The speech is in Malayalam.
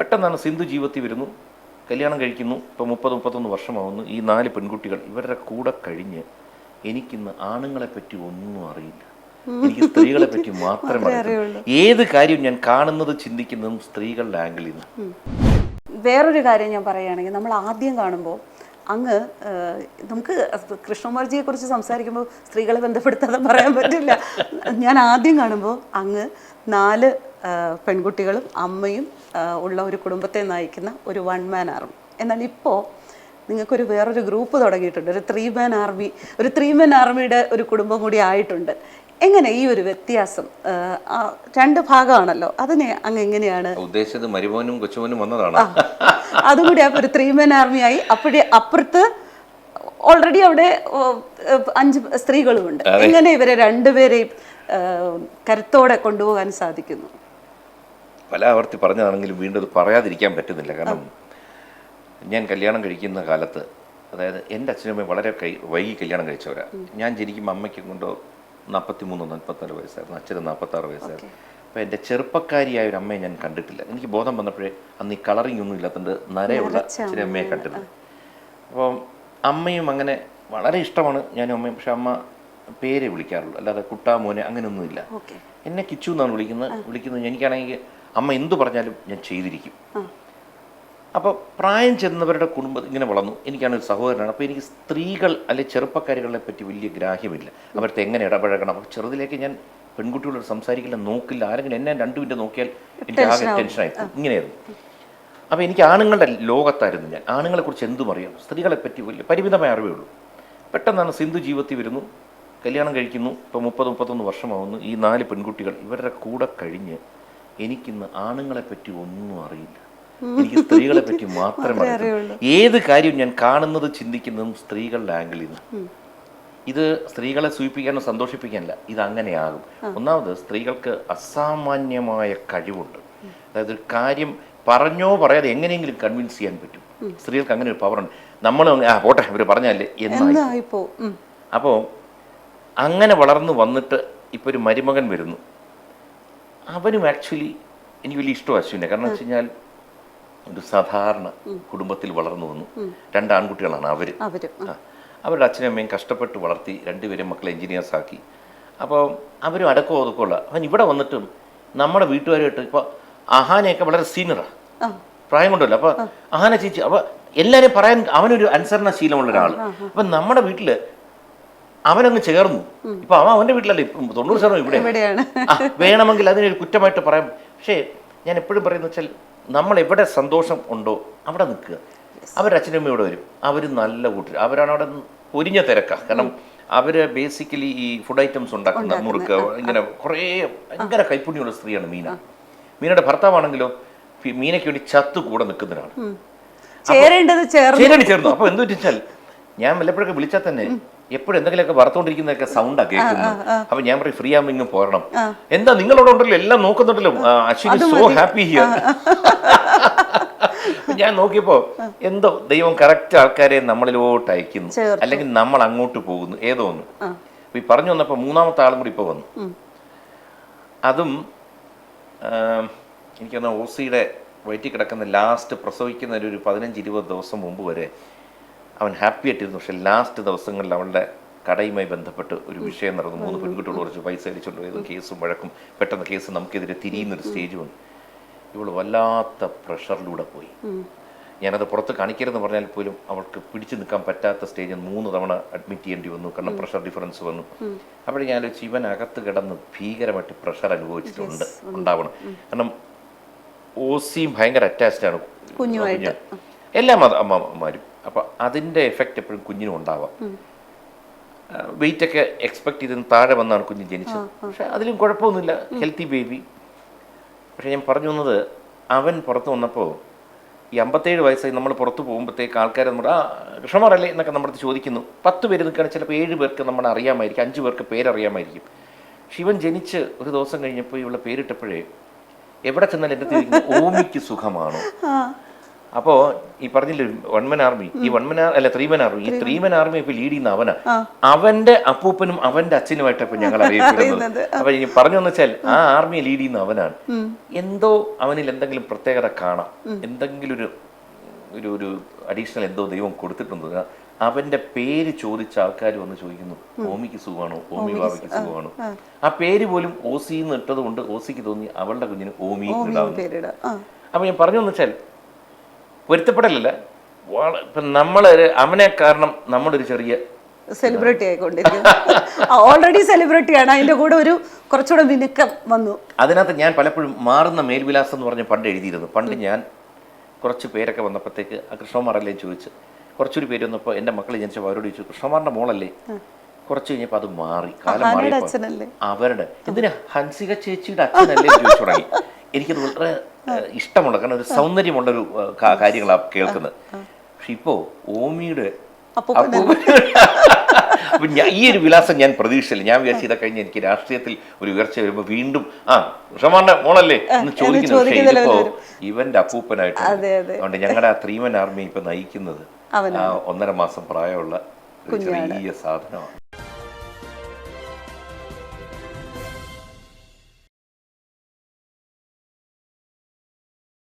പെട്ടെന്നാണ് സിന്ധു ജീവിതത്തിൽ വരുന്നു. കല്യാണം കഴിക്കുന്നു. ഇപ്പോൾ മുപ്പത് മുപ്പത്തൊന്ന് വർഷമാവുന്നു. ഈ നാല് പെൺകുട്ടികൾ ഇവരുടെ കൂടെ കഴിഞ്ഞ് എനിക്കിന്ന് ആണുങ്ങളെ പറ്റി ഒന്നും അറിയില്ല. എനിക്ക് സ്ത്രീകളെ പറ്റി മാത്രമേ അറിയുള്ളൂ. ഏത് കാര്യവും ഞാൻ കാണുന്നത് ചിന്തിക്കുന്നതും സ്ത്രീകളുടെ ആംഗിളിൽ നിന്ന് വേറൊരു കാര്യം ഞാൻ പറയുകയാണെങ്കിൽ നമ്മൾ ആദ്യം കാണുമ്പോൾ അങ്ങ് നമുക്ക് കൃഷ്ണകുമാർജിയെ കുറിച്ച് സംസാരിക്കുമ്പോൾ സ്ത്രീകളെ ബന്ധപ്പെടുത്താതെ പറയാൻ പറ്റില്ല. ഞാൻ ആദ്യം കാണുമ്പോൾ അങ്ങ് നാല് പെൺകുട്ടികളും അമ്മയും ഉള്ള ഒരു കുടുംബത്തെ നയിക്കുന്ന ഒരു വൺ മാൻ ആർമി എന്നാൽ ഇപ്പോൾ നിങ്ങൾക്കൊരു വേറൊരു ഗ്രൂപ്പ് തുടങ്ങിയിട്ടുണ്ട്. ഒരു ത്രീ മാൻ ആർമി ഒരു ത്രീ മാൻ ആർമിയുടെ ഒരു കുടുംബം കൂടി ആയിട്ടുണ്ട്. എങ്ങനെ ഈ ഒരു വ്യത്യാസം രണ്ട് ഭാഗമാണല്ലോ. അതിനെ അങ്ങ് എങ്ങനെയാണ്? ഉദ്ദേശിച്ചത് മരുമോനും കൊച്ചുമോനും വന്നതാണ്. അതും കൂടി അപ്പൊ ഒരു ത്രീ മാൻ ആർമി ആയി. അപ്പോഴേ അപ്പുറത്ത് ഓൾറെഡി അവിടെ അഞ്ച് സ്ത്രീകളുമുണ്ട്. എങ്ങനെ ഇവരെ രണ്ടുപേരെയും കരുത്തോടെ കൊണ്ടുപോകാൻ സാധിക്കുന്നു? പല ആവർത്തി പറഞ്ഞതാണെങ്കിലും വീണ്ടും അത് പറയാതിരിക്കാൻ പറ്റുന്നില്ല. കാരണം ഞാൻ കല്യാണം കഴിക്കുന്ന കാലത്ത് അതായത് എന്റെ അച്ഛനമ്മ വളരെ കൈ വൈകി കല്യാണം കഴിച്ചവരാ. ഞാൻ ജനിക്കുമ്പോൾ അമ്മയ്ക്ക് കൊണ്ടോ നാൽപ്പത്തി മൂന്ന് നാൽപ്പത്തിനാല് വയസ്സായിരുന്നു. അച്ഛന് നാൽപ്പത്താറ് വയസ്സായിരുന്നു. അപ്പോൾ എന്റെ ചെറുപ്പക്കാരിയായ ഒരു അമ്മയെ ഞാൻ കണ്ടിട്ടില്ല. എനിക്ക് ബോധം വന്നപ്പോഴേ അന്ന് ഈ കളറിംഗ് ഒന്നും ഇല്ലാത്തതുകൊണ്ട് നരയുള്ള ചില അമ്മയെ കണ്ടിരുന്നു അപ്പം അമ്മയും അങ്ങനെ വളരെ ഇഷ്ടമാണ് ഞാനും അമ്മയും. പക്ഷെ അമ്മ പേരെ വിളിക്കാറുള്ളൂ. അല്ലാതെ കുട്ടാ മോനെ അങ്ങനെയൊന്നുമില്ല. എന്നെ കിച്ചു എന്നാണ് വിളിക്കുന്നത്. വിളിക്കുന്നത് എനിക്കാണെങ്കിൽ അമ്മ എന്തു പറഞ്ഞാലും ഞാൻ ചെയ്തിരിക്കും. അപ്പോൾ പ്രായം ചെന്നവരുടെ കുടുംബം ഇങ്ങനെ വളർന്നു. എനിക്കാണ് ഒരു സഹോദരനാണ്. അപ്പോൾ എനിക്ക് സ്ത്രീകൾ അല്ലെ ചെറുപ്പക്കാരികളെ പറ്റി വലിയ ഗ്രാഹ്യമില്ല. അവരുടെ എങ്ങനെ ഇടപഴകണം? അപ്പോൾ ചെറുതിലേക്ക് ഞാൻ പെൺകുട്ടികളോട് സംസാരിക്കില്ല നോക്കില്ല. ആരെങ്കിലും എന്നെ രണ്ടു മിനിറ്റ് നോക്കിയാൽ എനിക്ക് ആകെ ടെൻഷനായി. ഇങ്ങനെയായിരുന്നു. അപ്പോൾ എനിക്ക് ആണുങ്ങളുടെ ലോകത്തായിരുന്നു ഞാൻ. ആണുങ്ങളെക്കുറിച്ച് എന്തും അറിയാം സ്ത്രീകളെ പറ്റി വലിയ പരിമിതമായ അറിവേ ഉള്ളൂ. പെട്ടെന്നാണ് സിന്ധു ജീവിതത്തിൽ വരുന്നു. കല്യാണം കഴിക്കുന്നു. ഇപ്പോൾ മുപ്പത് മുപ്പത്തൊന്ന് വർഷമാവുന്നു. ഈ നാല് പെൺകുട്ടികൾ ഇവരുടെ കൂടെ കഴിഞ്ഞ് എനിക്കിന്ന് ആണുങ്ങളെ പറ്റി ഒന്നും അറിയില്ല. എനിക്ക് സ്ത്രീകളെ പറ്റി മാത്രമേ അറിയുള്ളൂ. ഏത് കാര്യവും ഞാൻ കാണുന്നത് ചിന്തിക്കുന്നതും സ്ത്രീകളുടെ ആംഗിളിൽ നിന്ന് ഇത് സ്ത്രീകളെ സൂചിപ്പിക്കാനോ സന്തോഷിപ്പിക്കാനല്ല ഇത് അങ്ങനെയാകും. ഒന്നാമത് സ്ത്രീകൾക്ക് അസാമാന്യമായ കഴിവുണ്ട്. അതായത് ഒരു കാര്യം പറഞ്ഞോ പറയാതെ എങ്ങനെയെങ്കിലും കൺവിൻസ് ചെയ്യാൻ പറ്റും. സ്ത്രീകൾക്ക് അങ്ങനെ ഒരു പവറുണ്ട് നമ്മൾ ആ പോട്ടെ ഇവർ പറഞ്ഞല്ലേ എന്നായി അപ്പോൾ അങ്ങനെ വളർന്നു വന്നിട്ട് ഇപ്പോൾ ഒരു മരുമകൻ വരുന്നു. അവനും ആക്ച്വലി എനിക്ക് വലിയ ഇഷ്ടം അശ്വിനെ. കാരണം വെച്ച് കഴിഞ്ഞാൽ ഒരു സാധാരണ കുടുംബത്തിൽ വളർന്നു വന്നു. രണ്ട് ആൺകുട്ടികളാണ് അവർ അവരും. അവരുടെ അച്ഛനും അമ്മയും കഷ്ടപ്പെട്ട് വളർത്തി രണ്ടുപേരും മക്കളെ എഞ്ചിനീയേഴ്സ് ആക്കി. അപ്പോൾ അവരും അടക്കോ ഒതുക്കമുള്ള അവൻ ഇവിടെ വന്നിട്ടും നമ്മുടെ വീട്ടുകാരുമായിട്ട് ഇപ്പോൾ അഹാനയൊക്കെ വളരെ സീനിയറാണ് പ്രായം കൊണ്ടല്ല? അപ്പൊ അഹാന ചേച്ചി അപ്പൊ എല്ലാരും പറയാൻ അവനൊരു അനുസരണ ശീലമുള്ള ഒരാൾ അപ്പൊ നമ്മുടെ വീട്ടിൽ അവനങ്ങ് ചേർന്നു. ഇപ്പൊ അവൻ അവന്റെ വീട്ടിലല്ലേ? ഇപ്പം തൊണ്ണൂറ് ശതമാനം ഇവിടെ ഇവിടെയാണ്. വേണമെങ്കിൽ അതിനൊരു കുറ്റമായിട്ട് പറയാം. പക്ഷേ ഞാൻ എപ്പോഴും പറയുന്ന വെച്ചാൽ നമ്മൾ എവിടെ സന്തോഷം ഉണ്ടോ അവിടെ നിൽക്കുക. അവരുടെ അച്ഛനും ഇവിടെ വരും. അവർ നല്ല കൂട്ടർ അവരാണ് അവിടെ പൊരിഞ്ഞ തിരക്ക. കാരണം അവർ ബേസിക്കലി ഈ ഫുഡ് ഐറ്റംസ് ഉണ്ടാക്കുന്ന മുറുക്ക് ഇങ്ങനെ കുറേ ഭയങ്കര കൈപ്പുണ്യമുള്ള സ്ത്രീയാണ് മീന. മീനയുടെ ഭർത്താവാണെങ്കിലോ മീനയ്ക്ക് വേണ്ടി ചത്ത് കൂടെ നിൽക്കുന്നവരാണ് ചേരേണ്ടത് ചേർന്നു. അപ്പൊ എന്ത് വെച്ചാൽ ഞാൻ വല്ലപ്പോഴൊക്കെ വിളിച്ചാൽ തന്നെ എപ്പോഴും എന്തെങ്കിലുമൊക്കെ വറുത്തോണ്ടിരിക്കുന്നതൊക്കെ സൗണ്ടാ കേൾക്കുന്നത്. അപ്പൊ ഞാൻ പറയും ഫ്രീ ആകുമ്പോൾ ഇങ്ങ് പോരണം എന്താ നിങ്ങളോട് ഉണ്ടല്ലോ എല്ലാം നോക്കുന്നുണ്ടല്ലോ. അശ്വിനി സോ ഹാപ്പി ഹിയർ ഞാൻ നോക്കിയപ്പോ എന്തോ ദൈവം കറക്റ്റ് ആൾക്കാരെ നമ്മളിലോട്ട് അയക്കുന്നു. അല്ലെങ്കിൽ നമ്മൾ അങ്ങോട്ട് പോകുന്നു. ഏതോ ഒന്ന്. അപ്പൊ ഈ പറഞ്ഞു വന്നപ്പോ മൂന്നാമത്തെ ആളും കൂടി ഇപ്പൊ വന്നു. അതും എനിക്കൊന്ന് ഓസിയുടെ വയറ്റിൽ കിടക്കുന്ന ലാസ്റ്റ് പ്രസവിക്കുന്ന ഒരു പതിനഞ്ച് ഇരുപത് ദിവസം മുമ്പ് വരെ അവൻ ഹാപ്പി ആയിട്ടിരുന്നു. പക്ഷെ ലാസ്റ്റ് ദിവസങ്ങളിൽ അവളുടെ കടയുമായി ബന്ധപ്പെട്ട് ഒരു വിഷയം നടന്നു. മൂന്ന് പെൺകുട്ടികൾ കുറച്ച് പൈസ അടിച്ചുകൊണ്ട് ഏത് കേസും വഴക്കും. പെട്ടെന്ന് കേസ് നമുക്കെതിരെ തിരിയുന്നൊരു സ്റ്റേജ് വന്നു. ഇവൾ വല്ലാത്ത പ്രഷറിലൂടെ പോയി. ഞാനത് പുറത്ത് കാണിക്കരുതെന്ന് പറഞ്ഞാൽ പോലും അവൾക്ക് പിടിച്ചു നിൽക്കാൻ പറ്റാത്ത സ്റ്റേജിൽ മൂന്ന് തവണ അഡ്മിറ്റ് ചെയ്യേണ്ടി വന്നു. കാരണം പ്രഷർ ഡിഫറൻസ് വന്നു. അപ്പോഴേ ഞാൻ ആലോചിച്ചു ഇവൻ അകത്ത് കിടന്ന് ഭീകരമായിട്ട് പ്രഷർ അനുഭവിച്ചിട്ടുണ്ട്. ഉണ്ടാവണം. കാരണം ഓസിയും ഭയങ്കര അറ്റാച്ച്ഡ് ആണ്. കുഞ്ഞു കുഞ്ഞ്. എല്ലാ മത അമ്മമാരും. അപ്പം അതിന്റെ എഫക്റ്റ് എപ്പോഴും കുഞ്ഞിനും ഉണ്ടാവാം. വെയിറ്റ് ഒക്കെ എക്സ്പെക്ട് ചെയ്തതിന് താഴെ വന്നാണ് കുഞ്ഞ് ജനിച്ചത്. പക്ഷെ അതിലും കുഴപ്പമൊന്നുമില്ല. ഹെൽത്തി ബേബി പക്ഷെ ഞാൻ പറഞ്ഞു വന്നത് അവൻ പുറത്ത് വന്നപ്പോൾ ഈ അമ്പത്തേഴ് വയസ്സായി നമ്മൾ പുറത്ത് പോകുമ്പോഴത്തേക്ക് ആൾക്കാർ നമ്മുടെ ആ കൃഷ്ണമാരല്ലേ? എന്നൊക്കെ നമ്മുടെ അടുത്ത് ചോദിക്കുന്നു. പത്ത് പേര് നിൽക്കുകയാണെങ്കിൽ ചിലപ്പോൾ ഏഴ് പേർക്ക് നമ്മൾ അറിയാമായിരിക്കും. അഞ്ച് പേർക്ക് പേരറിയാമായിരിക്കും. ശിവൻ ജനിച്ച് ഒരു ദിവസം കഴിഞ്ഞപ്പോൾ ഇവളെ പേരിട്ടപ്പോഴേ എവിടെ ചെന്നാലും എന്റെ ഓമിക്ക് സുഖമാണോ? അപ്പോ ഈ പറഞ്ഞില്ലേ വൺമൻ ആർമി ഈ വൺമൻ അല്ല ത്രീമൻ ആർമി ഈ ത്രീമൻ ആർമി ഇപ്പൊ ലീഡ് ചെയ്യുന്ന അവനാ. അവന്റെ അപ്പൂപ്പനും അവന്റെ അച്ഛനുമായിട്ട് ഇപ്പൊ ഞങ്ങൾ അറിയപ്പെടുന്നത് അപ്പൊ ഇനി പറഞ്ഞു വെച്ചാൽ ആ ആർമിയെ ലീഡ് ചെയ്യുന്ന അവനാണ്. എന്തോ അവനിൽ എന്തെങ്കിലും പ്രത്യേകത കാണാം. എന്തെങ്കിലും ഒരു ഒരു ഒരു അഡീഷണൽ എന്തോ ദൈവം കൊടുത്തിട്ടുണ്ട്. അവന്റെ പേര് ചോദിച്ച ആൾക്കാർ വന്ന് ചോദിക്കുന്നു. ഓമിക്ക് സുഖമാണോ? ഓമി ബാബയ്ക്ക് സുഖമാണോ? ആ. പേര് പോലും ഓസിന്ന് ഇട്ടത് കൊണ്ട് ഓസിക്ക് തോന്നി അവളുടെ കുഞ്ഞിന് ഓമി ഇടാവുന്നു അപ്പൊ ഞാൻ പറഞ്ഞു വെച്ചാൽ പൊരുത്തപ്പെടലല്ല. ഇപ്പൊ നമ്മൾ അവനെ കാരണം നമ്മളൊരു ചെറിയ സെലിബ്രിറ്റി ആയിക്കൊണ്ടിരിക്കുന്നു. ഓൾറെഡി സെലിബ്രിറ്റിയാണ് അതിന്റെ കൂടെ ഒരു കുറച്ചുകൂടെ മിനുക്കം വന്നു. അതിനകത്ത് ഞാൻ പലപ്പോഴും മാറുന്ന മേൽവിലാസം എന്ന് പറഞ്ഞ് പണ്ട് എഴുതിയിരുന്നു. പണ്ട് ഞാൻ കുറച്ച് പേരൊക്കെ വന്നപ്പോഴത്തേക്ക് ആ കൃഷ്ണകുമാറല്ലേ? ചോദിച്ച്. കുറച്ചൊരു പേര് വന്നപ്പോൾ എന്റെ മക്കൾ ജനിച്ചപ്പോൾ അവരോട് ചോദിച്ചു കൃഷ്ണകുമാറിന്റെ മോളല്ലേ? കുറച്ച് കഴിഞ്ഞപ്പോൾ അത് മാറി. കാലം മാറി അവരുടെ എന്തിനാ ഹൻസിക ചേച്ചിയുടെ അച്ഛനല്ലേ ചോദിച്ചു തുടങ്ങി. എനിക്കത് വളരെ ഇഷ്ടമുള്ള കാരണം ഒരു സൗന്ദര്യമുള്ള ഒരു കാര്യങ്ങളാണ് കേൾക്കുന്നത്. പക്ഷെ ഇപ്പോ ഓമിയുടെ ഈ ഒരു വിലാസം ഞാൻ പ്രതീക്ഷിച്ചില്ല. ഞാൻ വിചാരിച്ചു ഇതൊക്കെ കഴിഞ്ഞ് എനിക്ക് രാഷ്ട്രീയത്തിൽ ഒരു ഉയർച്ച വരുമ്പോൾ വീണ്ടും ആ കൃഷ്ണമാറിന്റെ മോളല്ലേ? എന്ന് ചോദിക്കുന്നു. പക്ഷേ ഇതിപ്പോ ഇവന്റെ അപ്പൂപ്പനായിട്ട് അതെ, അതെ. അതുകൊണ്ട് ഞങ്ങളുടെ ആ ത്രീമൻ ആർമി ഇപ്പൊ നയിക്കുന്നത് ആ ഒന്നര മാസം പ്രായമുള്ള ഒരു ചെറിയ സാധനമാണ്.